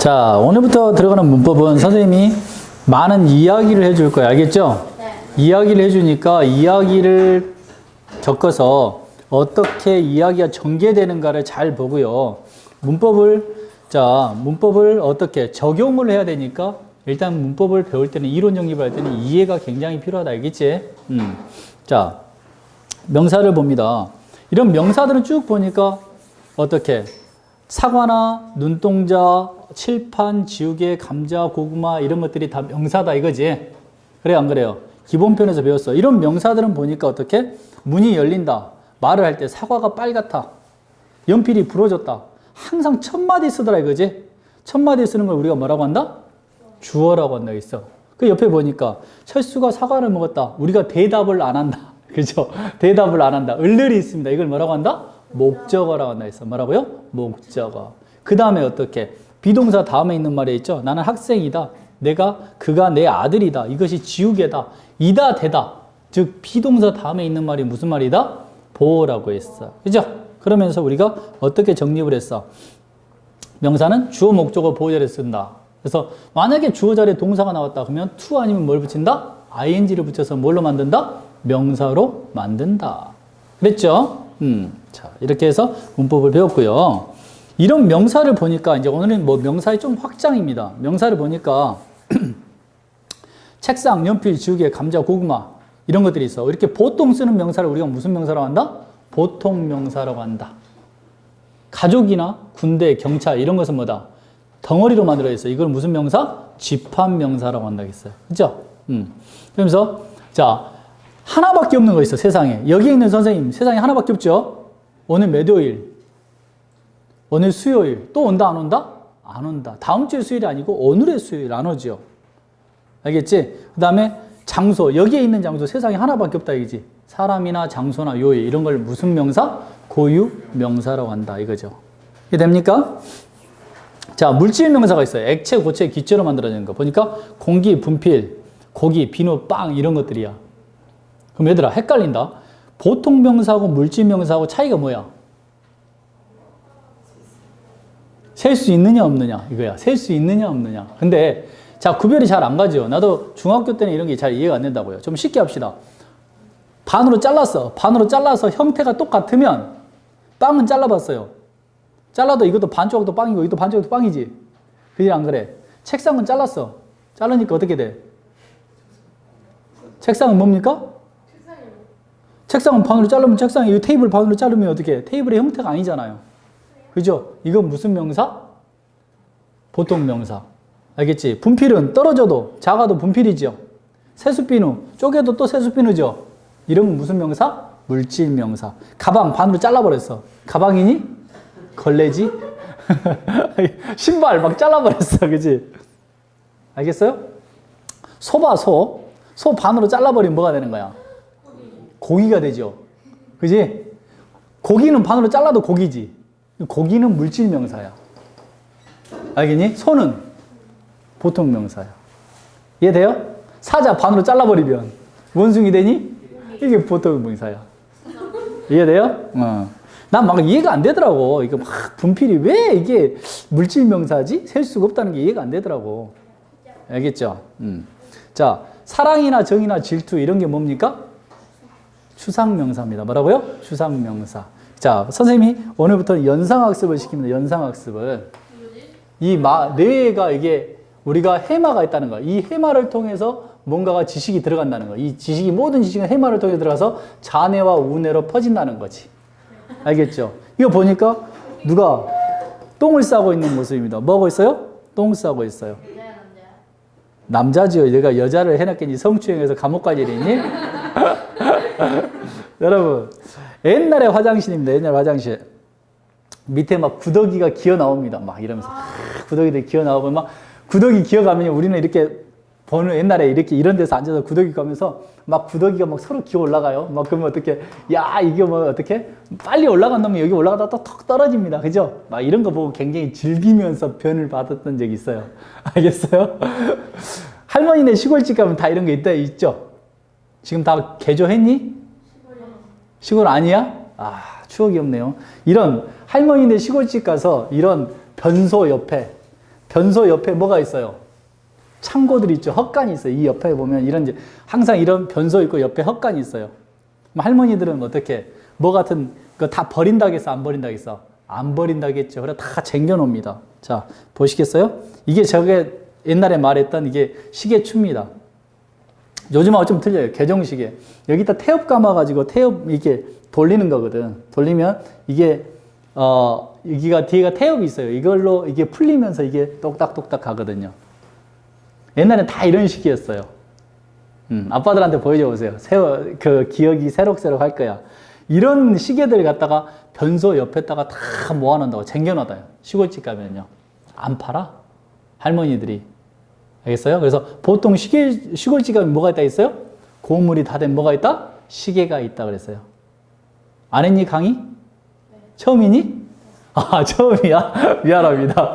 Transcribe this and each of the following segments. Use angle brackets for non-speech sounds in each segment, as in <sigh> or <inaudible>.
자, 오늘부터 들어가는 문법은 선생님이 많은 이야기를 해줄 거예요. 알겠죠? 네. 이야기를 해주니까 이야기를 적어서 어떻게 이야기가 전개되는가를 잘 보고요. 문법을, 자, 문법을 어떻게 적용을 해야 되니까 일단 문법을 배울 때는 이론 정립을 할 때는 이해가 굉장히 필요하다. 알겠지? 음. 자, 명사를 봅니다. 이런 명사들은 쭉 보니까 어떻게 사과나 눈동자, 칠판, 지우개, 감자, 고구마 이런 것들이 다 명사다 이거지. 그래 안 그래요? 기본편에서 배웠어. 이런 명사들은 보니까 어떻게 문이 열린다. 말을 할 때 사과가 빨갛다. 연필이 부러졌다. 항상 첫 마디 쓰더라 이거지. 첫 마디 쓰는 걸 우리가 뭐라고 한다? 주어라고 한다 있어. 그 옆에 보니까 철수가 사과를 먹었다. 우리가 대답을 안 한다. <laughs> 그죠? 대답을 안 한다. 을늘이 있습니다. 이걸 뭐라고 한다? 목적어라고 한다 있어. 뭐라고요? 목적어. 그 다음에 어떻게? 비동사 다음에 있는 말에 있죠. 나는 학생이다. 내가 그가 내 아들이다. 이것이 지우개다. 이다 대다. 즉 비동사 다음에 있는 말이 무슨 말이다? 보라고 했어. 그죠? 그러면서 우리가 어떻게 정립을 했어? 명사는 주어 목적어 보호자를 쓴다. 그래서 만약에 주어 자리에 동사가 나왔다 그러면 to 아니면 뭘 붙인다? ing를 붙여서 뭘로 만든다? 명사로 만든다. 그랬죠? 음. 자, 이렇게 해서 문법을 배웠고요. 이런 명사를 보니까 이제 오늘은 뭐 명사의 좀 확장입니다. 명사를 보니까 <clears throat> 책상, 연필, 지우개, 감자, 고구마 이런 것들이 있어. 이렇게 보통 쓰는 명사를 우리가 무슨 명사라고 한다? 보통 명사라고 한다. 가족이나 군대, 경찰 이런 것은 뭐다? 덩어리로 만들어 있어. 이걸 무슨 명사? 집합 명사라고 한다고 했어요. 그죠? 음. 그러면서 자 하나밖에 없는 거 있어 세상에. 여기 있는 선생님 세상에 하나밖에 없죠. 오늘 몇 요일? 오늘 수요일. 또 온다 안 온다? 안 온다. 다음 주의 수요일이 아니고 오늘의 수요일 안 오죠. 알겠지? 그 다음에 장소. 여기에 있는 장소 세상에 하나밖에 없다 이거지. 사람이나 장소나 요일 이런 걸 무슨 명사? 고유 명사라고 한다 이거죠. 이게 됩니까? 자, 물질 명사가 있어요. 액체, 고체, 기체로 만들어지는 거. 보니까 공기, 분필, 고기, 비누, 빵 이런 것들이야. 그럼 얘들아 헷갈린다. 보통 명사하고 물질 명사하고 차이가 뭐야? 셀 수 있느냐 없느냐 이거야. 셀 수 있느냐 없느냐. 근데 자 구별이 잘 안 가죠. 나도 중학교 때는 이런 게 잘 이해가 안 된다고요. 좀 쉽게 합시다. 반으로 잘랐어. 반으로 잘라서 형태가 똑같으면 빵은 잘라봤어요. 잘라도 이것도 반쪽도 빵이고 이것도 반쪽도 빵이지. 그지 안 그래? 책상은 잘랐어. 자르니까 어떻게 돼? 책상은 뭡니까? 책상은 반으로 자르면 책상이 이 테이블 반으로 자르면 어떻게 해? 테이블의 형태가 아니잖아요. 그죠? 이건 무슨 명사? 보통 명사. 알겠지? 분필은 떨어져도 작아도 분필이죠. 세수비누 쪼개도 또 세수비누죠. 이름은 무슨 명사? 물질 명사. 가방 반으로 잘라버렸어. 가방이니? 걸레지? <laughs> 신발 막 잘라버렸어. 그지? 알겠어요? 소봐, 소. 소 반으로 잘라버리면 뭐가 되는 거야? 고기가 되죠. 그지? 고기는 반으로 잘라도 고기지. 고기는 물질 명사야. 알겠니? 소는 보통 명사야. 이해돼요? 사자 반으로 잘라버리면 원숭이 되니? 이게 보통 명사야. 이해돼요? 어. 난막 이해가 안 되더라고. 이거 막 분필이 왜 이게 물질 명사지? 셀 수가 없다는 게 이해가 안 되더라고. 알겠죠? 음. 자, 사랑이나 정이나 질투 이런 게 뭡니까? 추상명사입니다. 뭐라고요? 추상명사. 자, 선생님이 오늘부터 연상학습을 시킵니다. 연상학습을. 이 마, 뇌가 이게 우리가 해마가 있다는 거야. 이 해마를 통해서 뭔가가 지식이 들어간다는 거야. 이 지식이 모든 지식은 해마를 통해 들어가서 자뇌와 우뇌로 퍼진다는 거지. 알겠죠? 이거 보니까 누가 똥을 싸고 있는 모습입니다. 뭐 하고 있어요? 똥 싸고 있어요. 남자지요. 얘가 여자를 해놨겠니? 성추행해서 감옥 갈 일이 있니? <laughs> 여러분, 옛날에 화장실입니다. 옛날 화장실. 밑에 막 구더기가 기어 나옵니다. 막 이러면서 구더기들 기어 나오면 막 구더기 기어 가면 우리는 이렇게 보는 옛날에 이렇게 이런 데서 앉아서 구더기 가면서 막 구더기가 막 서로 기어 올라가요. 막 그러면 어떻게 야 이게 뭐 어떻게 빨리 올라간 놈이 여기 올라가다 또턱 떨어집니다. 그죠? 막 이런 거 보고 굉장히 즐기면서 변을 받았던 적이 있어요. <laughs> 알겠어요? <laughs> 할머니네 시골집 가면 다 이런 게 있다 있죠? 지금 다 개조했니? 시골 아니야? 아, 추억이 없네요. 이런 할머니네 시골집 가서 이런 변소 옆에 변소 옆에 뭐가 있어요? 창고들이 있죠. 헛간이 있어요. 이 옆에 보면 이런 이제 항상 이런 변소 있고 옆에 헛간이 있어요. 할머니들은 어떻게 뭐 같은 거 다 버린다겠어? 안 버린다겠어? 안 버린다겠죠. 그래 다 쟁겨놉니다. 자 보시겠어요? 이게 저게 옛날에 말했던 이게 시계추입니다. 요즘하고 좀 틀려요. 개정시계. 여기다 태엽 감아가지고 태엽 이게 돌리는 거거든. 돌리면 이게 어 여기가 뒤에가 태엽이 있어요. 이걸로 이게 풀리면서 이게 똑딱똑딱 가거든요. 옛날엔 다 이런 식이었어요. 음, 아빠들한테 보여줘 보세요. 세워, 그 기억이 새록새록 할 거야. 이런 시계들 갖다가 변소 옆에다가 다 모아놓는다고 쟁겨놔둬요. 시골집 가면요. 안 팔아? 할머니들이. 알겠어요? 그래서 보통 시계, 시골집 가면 뭐가 있다 했어요? 고물이 다 된 뭐가 있다? 시계가 있다 그랬어요. 안 했니, 강의? 처음이니? 아, <laughs> 처음이야? 미안합니다.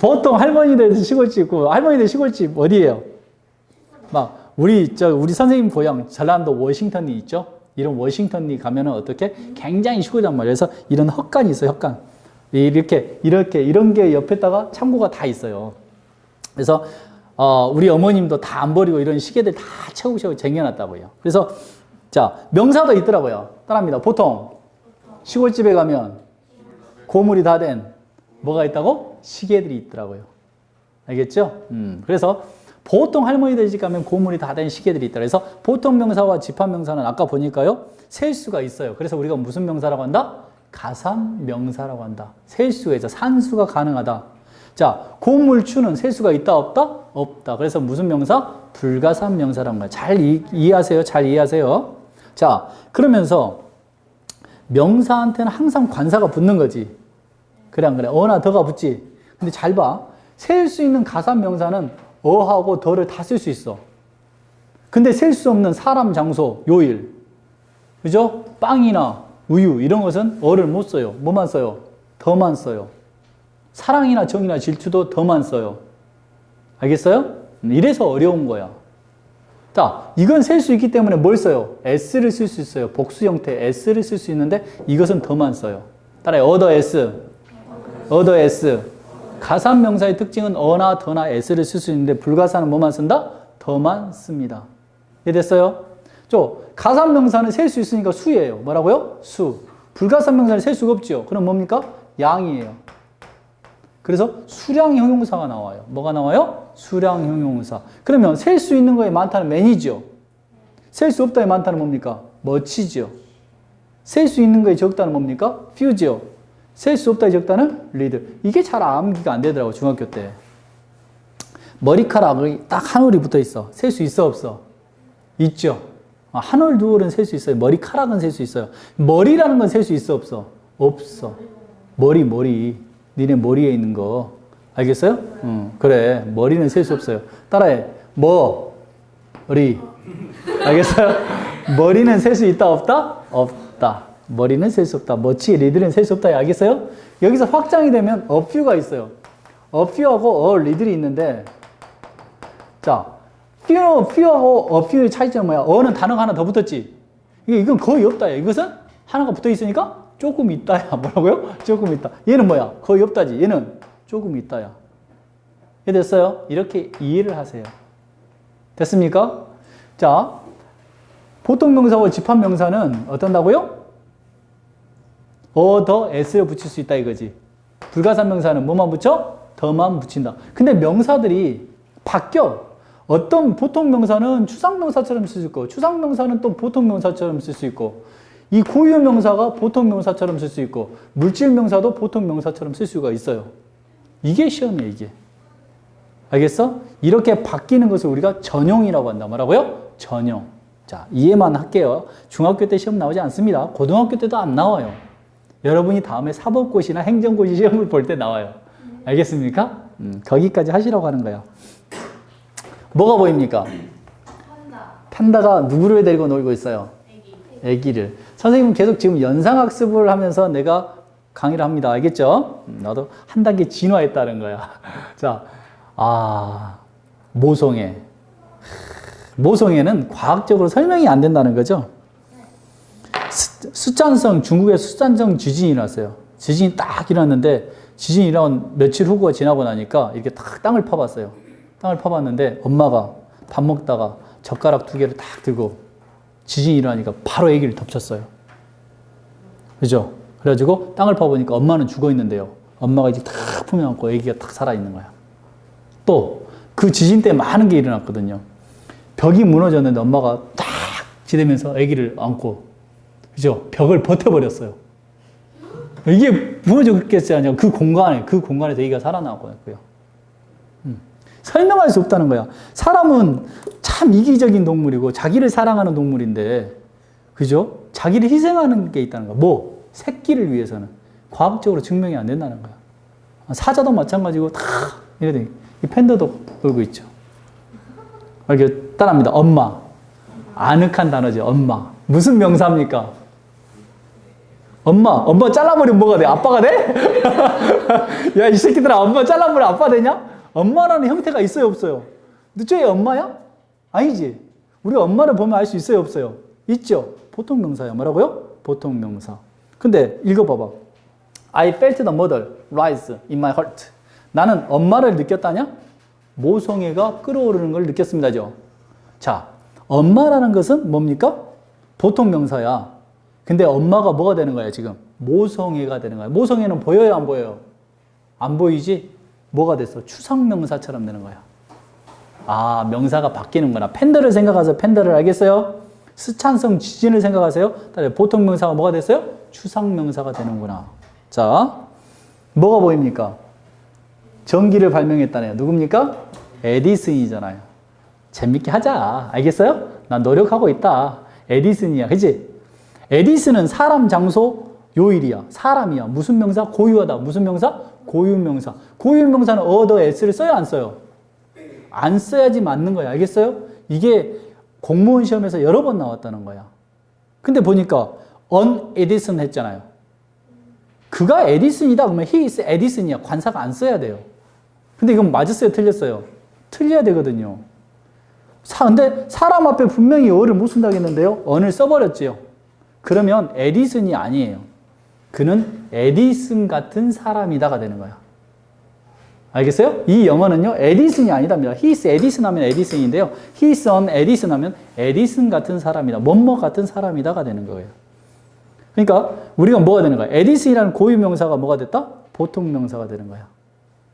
보통 할머니들 시골집, 그 할머니들 시골집 어디예요? 막, 우리, 저, 우리 선생님 고향, 전라도 워싱턴이 있죠? 이런 워싱턴이 가면은 어떻게? 굉장히 시골단 말이에요. 그래서 이런 헛간이 있어요, 헛간. 이렇게, 이렇게, 이런 게 옆에다가 창고가 다 있어요. 그래서, 어, 우리 어머님도 다 안 버리고 이런 시계들 다 채우셔고 쟁여놨다고요. 그래서, 자, 명사도 있더라고요. 따라합니다. 보통, 시골집에 가면 고물이 다 된 뭐가 있다고? 시계들이 있더라고요. 알겠죠? 음, 그래서 보통 할머니들 집 가면 고물이 다 된 시계들이 있다. 그래서 보통 명사와 집합 명사는 아까 보니까요, 셀 수가 있어요. 그래서 우리가 무슨 명사라고 한다? 가산 명사라고 한다. 셀 수가 있어. 산수가 가능하다. 자, 고물추는 셀 수가 있다, 없다? 없다. 그래서 무슨 명사? 불가산 명사라는 거야. 잘 이, 이해하세요. 잘 이해하세요. 자, 그러면서 명사한테는 항상 관사가 붙는 거지. 그래, 안 그래? 어나 더가 붙지. 근데 잘 봐. 셀 수 있는 가산 명사는 어하고 더를 다 쓸 수 있어. 근데 셀 수 없는 사람, 장소, 요일. 그죠? 빵이나 우유, 이런 것은 어를 못 써요. 뭐만 써요? 더만 써요. 사랑이나 정이나 질투도 더만 써요. 알겠어요? 이래서 어려운 거야. 자, 이건 셀 수 있기 때문에 뭘 써요? s를 쓸 수 있어요. 복수 형태 s를 쓸 수 있는데 이것은 더만 써요. 따라해. 어더 s. 어더 s. 가산 명사의 특징은 어나 더나 s를 쓸 수 있는데 불가사는 뭐만 쓴다? 더만 씁니다. 이해됐어요? 저 가산 명사는 셀 수 있으니까 수예요. 뭐라고요? 수. 불가산 명사는 셀 수가 없죠. 그럼 뭡니까? 양이에요. 그래서 수량 형용사가 나와요. 뭐가 나와요? 수량 형용사. 그러면 셀 수 있는 거에 많다는 매니죠. 셀수 없다에 많다는 뭡니까? 머치죠. 셀수 있는 거에 적다는 뭡니까? 퓨지요. 셀 수 없다에 적다는 리드. 이게 잘 암기가 안 되더라고 중학교 때. 머리카락이 딱 한 올이 붙어 있어. 셀 수 있어 없어? 있죠. 아, 한 올, 두 올은 셀 수 있어요. 머리카락은 셀 수 있어요. 머리라는 건 셀 수 있어 없어? 없어. 머리 머리. 니네 머리에 있는 거. 알겠어요? 응, 그래. 머리는 셀 수 없어요. 따라해. 뭐, 머리. 알겠어요? 머리는 셀 수 있다, 없다? 없다. 머리는 셀 수 없다. 머치, 리들은 셀 수 없다. 알겠어요? 여기서 확장이 되면 어퓨가 있어요. 어퓨하고 어, 리들이 있는데, 자, 퓨, 퓨하고 어퓨의 차이점은 뭐야? 어는 단어가 하나 더 붙었지? 이건 거의 없다. 이것은 하나가 붙어 있으니까 조금 있다야. <laughs> 뭐라고요? 조금 있다. 얘는 뭐야? 거의 없다지. 얘는 조금 있다야. 이해 됐어요? 이렇게 이해를 하세요. 됐습니까? 자, 보통 명사와 집합 명사는 어떤다고요? 어, 더, s를 붙일 수 있다 이거지. 불가산 명사는 뭐만 붙여? 더만 붙인다. 근데 명사들이 바뀌어. 어떤 보통 명사는 추상 명사처럼 쓸 수 있고, 추상 명사는 또 보통 명사처럼 쓸 수 있고, 이 고유 명사가 보통 명사처럼 쓸 수 있고 물질 명사도 보통 명사처럼 쓸 수가 있어요. 이게 시험이에요, 이게. 알겠어? 이렇게 바뀌는 것을 우리가 전용이라고 한다. 뭐라고요? 전용. 자, 이해만 할게요. 중학교 때 시험 나오지 않습니다. 고등학교 때도 안 나와요. 여러분이 다음에 사법고시나 행정고시 시험을 볼 때 나와요. 알겠습니까? 음, 거기까지 하시라고 하는 거예요. 뭐가 보입니까? 판다가 누구를 데리고 놀고 있어요? 애기를. 선생님은 계속 지금 연상학습을 하면서 내가 강의를 합니다. 알겠죠? 음, 나도 한 단계 진화했다는 거야. <laughs> 자, 아, 모성애. 모성애는 과학적으로 설명이 안 된다는 거죠. 수, 숫잔성, 중국에 숫잔성 지진이 났어요. 지진이 딱 일어났는데 지진이 일어난 며칠 후가 지나고 나니까 이렇게 탁 땅을 파봤어요. 땅을 파봤는데 엄마가 밥 먹다가 젓가락 두 개를 딱 들고 지진이 일어나니까 바로 아기를 덮쳤어요. 그죠? 그래가지고 땅을 파보니까 엄마는 죽어 있는데요. 엄마가 이제 탁 품에 안고 아기가 탁 살아있는 거야. 또 그 지진 때 많은 게 일어났거든요. 벽이 무너졌는데 엄마가 딱 지대면서 아기를 안고 그죠? 벽을 버텨버렸어요. 이게 무너졌겠지 아니야. 그 공간에 그 공간에서 아기가 살아나고요. 음. 설명할 수 없다는 거야. 사람은 참 이기적인 동물이고 자기를 사랑하는 동물인데 그죠? 자기를 희생하는 게 있다는 거야. 뭐? 새끼를 위해서는 과학적으로 증명이 안 된다는 거야. 사자도 마찬가지고 다 이래 돼. 이 팬더도 그러고 있죠. 이렇게 따라합니다. 엄마. 아늑한 단어죠. 엄마. 무슨 명사입니까? 엄마. 엄마 잘라버리면 뭐가 돼? 아빠가 돼? <laughs> 야, 이 새끼들아, 엄마 잘라버리면 아빠 되냐? 엄마라는 형태가 있어요, 없어요? 너저희 엄마야? 아니지. 우리가 엄마를 보면 알 수 있어요, 없어요? 있죠. 보통 명사야. 뭐라고요? 보통 명사. 근데 읽어봐봐. I felt the mother rise in my heart. 나는 엄마를 느꼈다냐? 모성애가 끓어오르는 걸 느꼈습니다죠. 자, 엄마라는 것은 뭡니까? 보통 명사야. 근데 엄마가 뭐가 되는 거야, 지금? 모성애가 되는 거야. 모성애는 보여요, 안 보여요? 안 보이지? 뭐가 됐어? 추상명사처럼 되는 거야. 아, 명사가 바뀌는구나. 팬더를 생각하세요. 팬더를 알겠어요? 스찬성 지진을 생각하세요. 보통 명사가 뭐가 됐어요? 추상명사가 되는구나. 자, 뭐가 보입니까? 전기를 발명했다네요. 누굽니까? 에디슨이잖아요. 재밌게 하자. 알겠어요? 난 노력하고 있다. 에디슨이야. 그지? 에디슨은 사람, 장소, 요일이야. 사람이야. 무슨 명사? 고유하다. 무슨 명사? 고유명사. 고유명사는 어더 s를 써요? 안 써요? 안 써야지 맞는 거야. 알겠어요? 이게 공무원 시험에서 여러 번 나왔다는 거야. 근데 보니까 on Edison 했잖아요. 그가 에디슨이다 그러면 he is 에디슨이야. 관사가 안 써야 돼요. 근데 이건 맞았어요? 틀렸어요? 틀려야 되거든요. 사, 근데 사람 앞에 분명히 어를 못 쓴다겠는데요? on을 써버렸지요. 그러면 에디슨이 아니에요. 그는 에디슨 같은 사람이다가 되는 거야. 알겠어요? 이 영어는요, 에디슨이 아니답니다. he is 에디슨 하면 에디슨인데요. he is an 에디슨 하면 에디슨 같은 사람이다. 뭐뭐 같은 사람이다가 되는 거예요. 그러니까 우리가 뭐가 되는 거야? 에디슨이라는 고유 명사가 뭐가 됐다? 보통 명사가 되는 거야.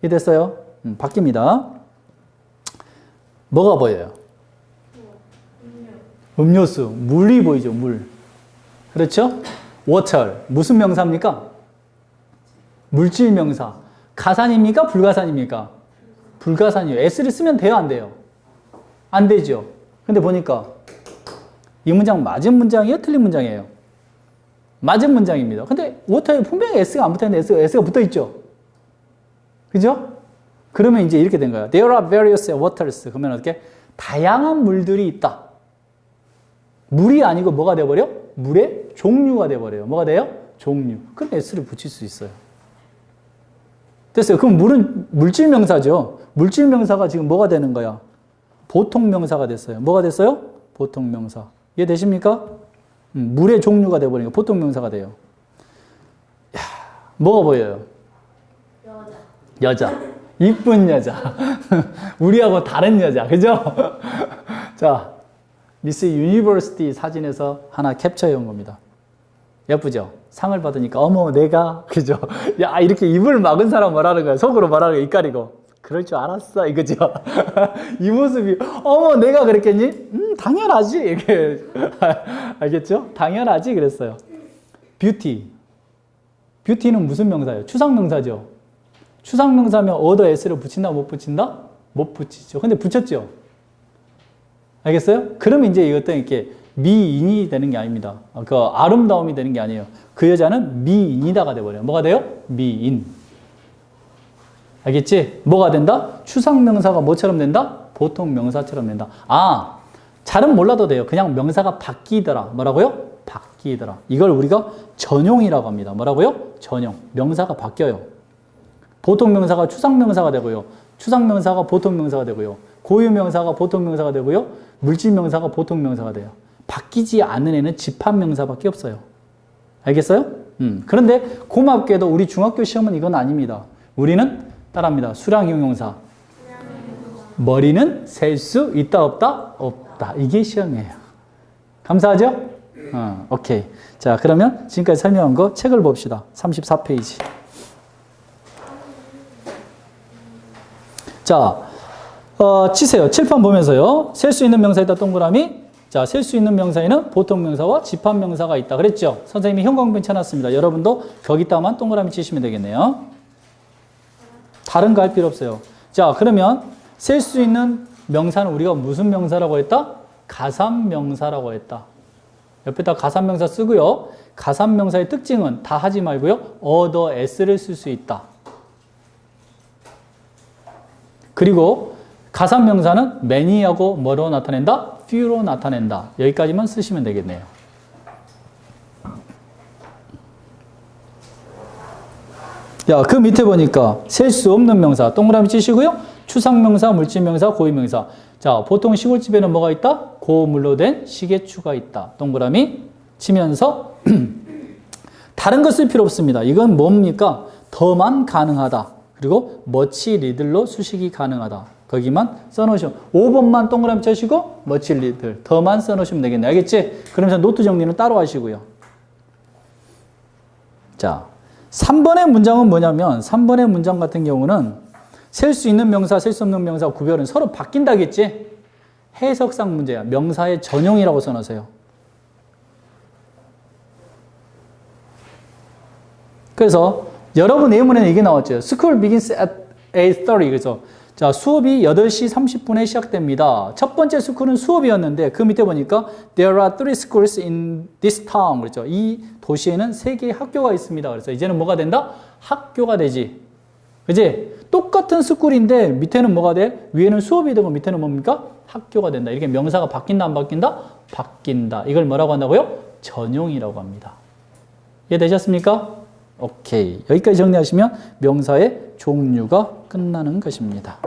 이해됐어요? 음, 바뀝니다. 뭐가 보여요? 음료수, 물이 보이죠, 물. 그렇죠? Water, 무슨 명사입니까? 물질 명사. 가산입니까? 불가산입니까? 불가산이에요. s를 쓰면 돼요, 안 돼요? 안 되죠. 근데 보니까 이 문장 맞은 문장이에요? 틀린 문장이에요? 맞은 문장입니다. 근데 워터에 분명히 s가 안 붙어있는데 s가, s가 붙어있죠? 그죠? 그러면 이제 이렇게 된 거예요. There are various waters. 그러면 어떻게? 다양한 물들이 있다. 물이 아니고 뭐가 돼버려? 물의 종류가 돼버려요. 뭐가 돼요? 종류. 그럼 s를 붙일 수 있어요. 됐어요. 그럼 물은 물질 명사죠. 물질 명사가 지금 뭐가 되는 거야? 보통 명사가 됐어요. 뭐가 됐어요? 보통 명사. 이해되십니까? 음, 물의 종류가 돼버리니까 보통 명사가 돼요. 야, 뭐가 보여요? 여자. 여자. 이쁜 여자. <laughs> 우리하고 다른 여자. 그죠? <laughs> 자, 미스 유니버시티 사진에서 하나 캡처해 온 겁니다. 예쁘죠? 상을 받으니까 어머 내가 <laughs> 그죠? 야 이렇게 입을 막은 사람 뭐라는 거야? 속으로 말하는 거야 입가리고 그럴 줄 알았어 <laughs> 이거죠? 이 모습이 어머 내가 그랬겠니? 음 당연하지 이렇게 <laughs> 알겠죠? 당연하지 그랬어요. 뷰티 뷰티는 무슨 명사예요? 추상 명사죠. 추상 명사면 어더 s를 붙인다 못 붙인다? 못 붙이죠. 근데 붙였죠. 알겠어요? 그러면 이제 이것도 이렇게 미인이 되는 게 아닙니다. 그 아름다움이 되는 게 아니에요. 그 여자는 미인이다가 돼버려요. 뭐가 돼요? 미인. 알겠지? 뭐가 된다? 추상 명사가 뭐처럼 된다? 보통 명사처럼 된다. 아, 잘은 몰라도 돼요. 그냥 명사가 바뀌더라. 뭐라고요? 바뀌더라. 이걸 우리가 전용이라고 합니다. 뭐라고요? 전용. 명사가 바뀌어요. 보통 명사가 추상 명사가 되고요. 추상 명사가 보통 명사가 되고요. 고유 명사가 보통 명사가 되고요. 물질 명사가 보통 명사가 돼요. 바뀌지 않는 애는 집합 명사밖에 없어요. 알겠어요? 음. 그런데 고맙게도 우리 중학교 시험은 이건 아닙니다. 우리는 따라합니다. 수량 형용사. 머리는 셀 수 있다 없다 없다. 이게 시험이에요. 감사하죠? 어, 오케이. 자, 그러면 지금까지 설명한 거 책을 봅시다. 34페이지. 자, 어, 치세요. 칠판 보면서요. 셀 수 있는 명사에다 동그라미. 자, 셀 수 있는 명사에는 보통 명사와 집합 명사가 있다. 그랬죠? 선생님이 형광펜 쳐놨습니다. 여러분도 거기다만 동그라미 치시면 되겠네요. 다른 거 할 필요 없어요. 자, 그러면 셀 수 있는 명사는 우리가 무슨 명사라고 했다? 가산 명사라고 했다. 옆에다 가산 명사 쓰고요. 가산 명사의 특징은 다 하지 말고요. 어더 s를 쓸 수 있다. 그리고 가산 명사는 many하고 뭐로 나타낸다? few로 나타낸다. 여기까지만 쓰시면 되겠네요. 야, 그 밑에 보니까 셀 수 없는 명사 동그라미 치시고요. 추상명사, 물질명사, 고유명사. 자, 보통 시골집에는 뭐가 있다? 고물로 된 시계추가 있다. 동그라미 치면서 <clears throat> 다른 거 쓸 필요 없습니다. 이건 뭡니까? 더만 가능하다. 그리고 머치 리들로 수식이 가능하다. 거기만 써놓으시면 5번만 동그라미 쳐시고 머치 리들 더만 써놓으시면 되겠네. 알겠지? 그러면서 노트 정리는 따로 하시고요. 자, 3번의 문장은 뭐냐면 3번의 문장 같은 경우는 셀 수 있는 명사, 셀 수 없는 명사 구별은 서로 바뀐다겠지? 해석상 문제야. 명사의 전용이라고 써놓으세요. 그래서 여러분 예문에는 이게 나왔죠. School begins at 8.30. 그래서 자, 수업이 8시 30분에 시작됩니다. 첫 번째 스쿨은 수업이었는데 그 밑에 보니까 There are three schools in this town. 그렇죠. 이 도시에는 세 개의 학교가 있습니다. 그래서 이제는 뭐가 된다? 학교가 되지. 그지? 똑같은 스쿨인데 밑에는 뭐가 돼? 위에는 수업이 되고 밑에는 뭡니까? 학교가 된다. 이렇게 명사가 바뀐다 안 바뀐다? 바뀐다. 이걸 뭐라고 한다고요? 전용이라고 합니다. 이해되셨습니까? 오케이. 여기까지 정리하시면 명사의 종류가 끝나는 것입니다.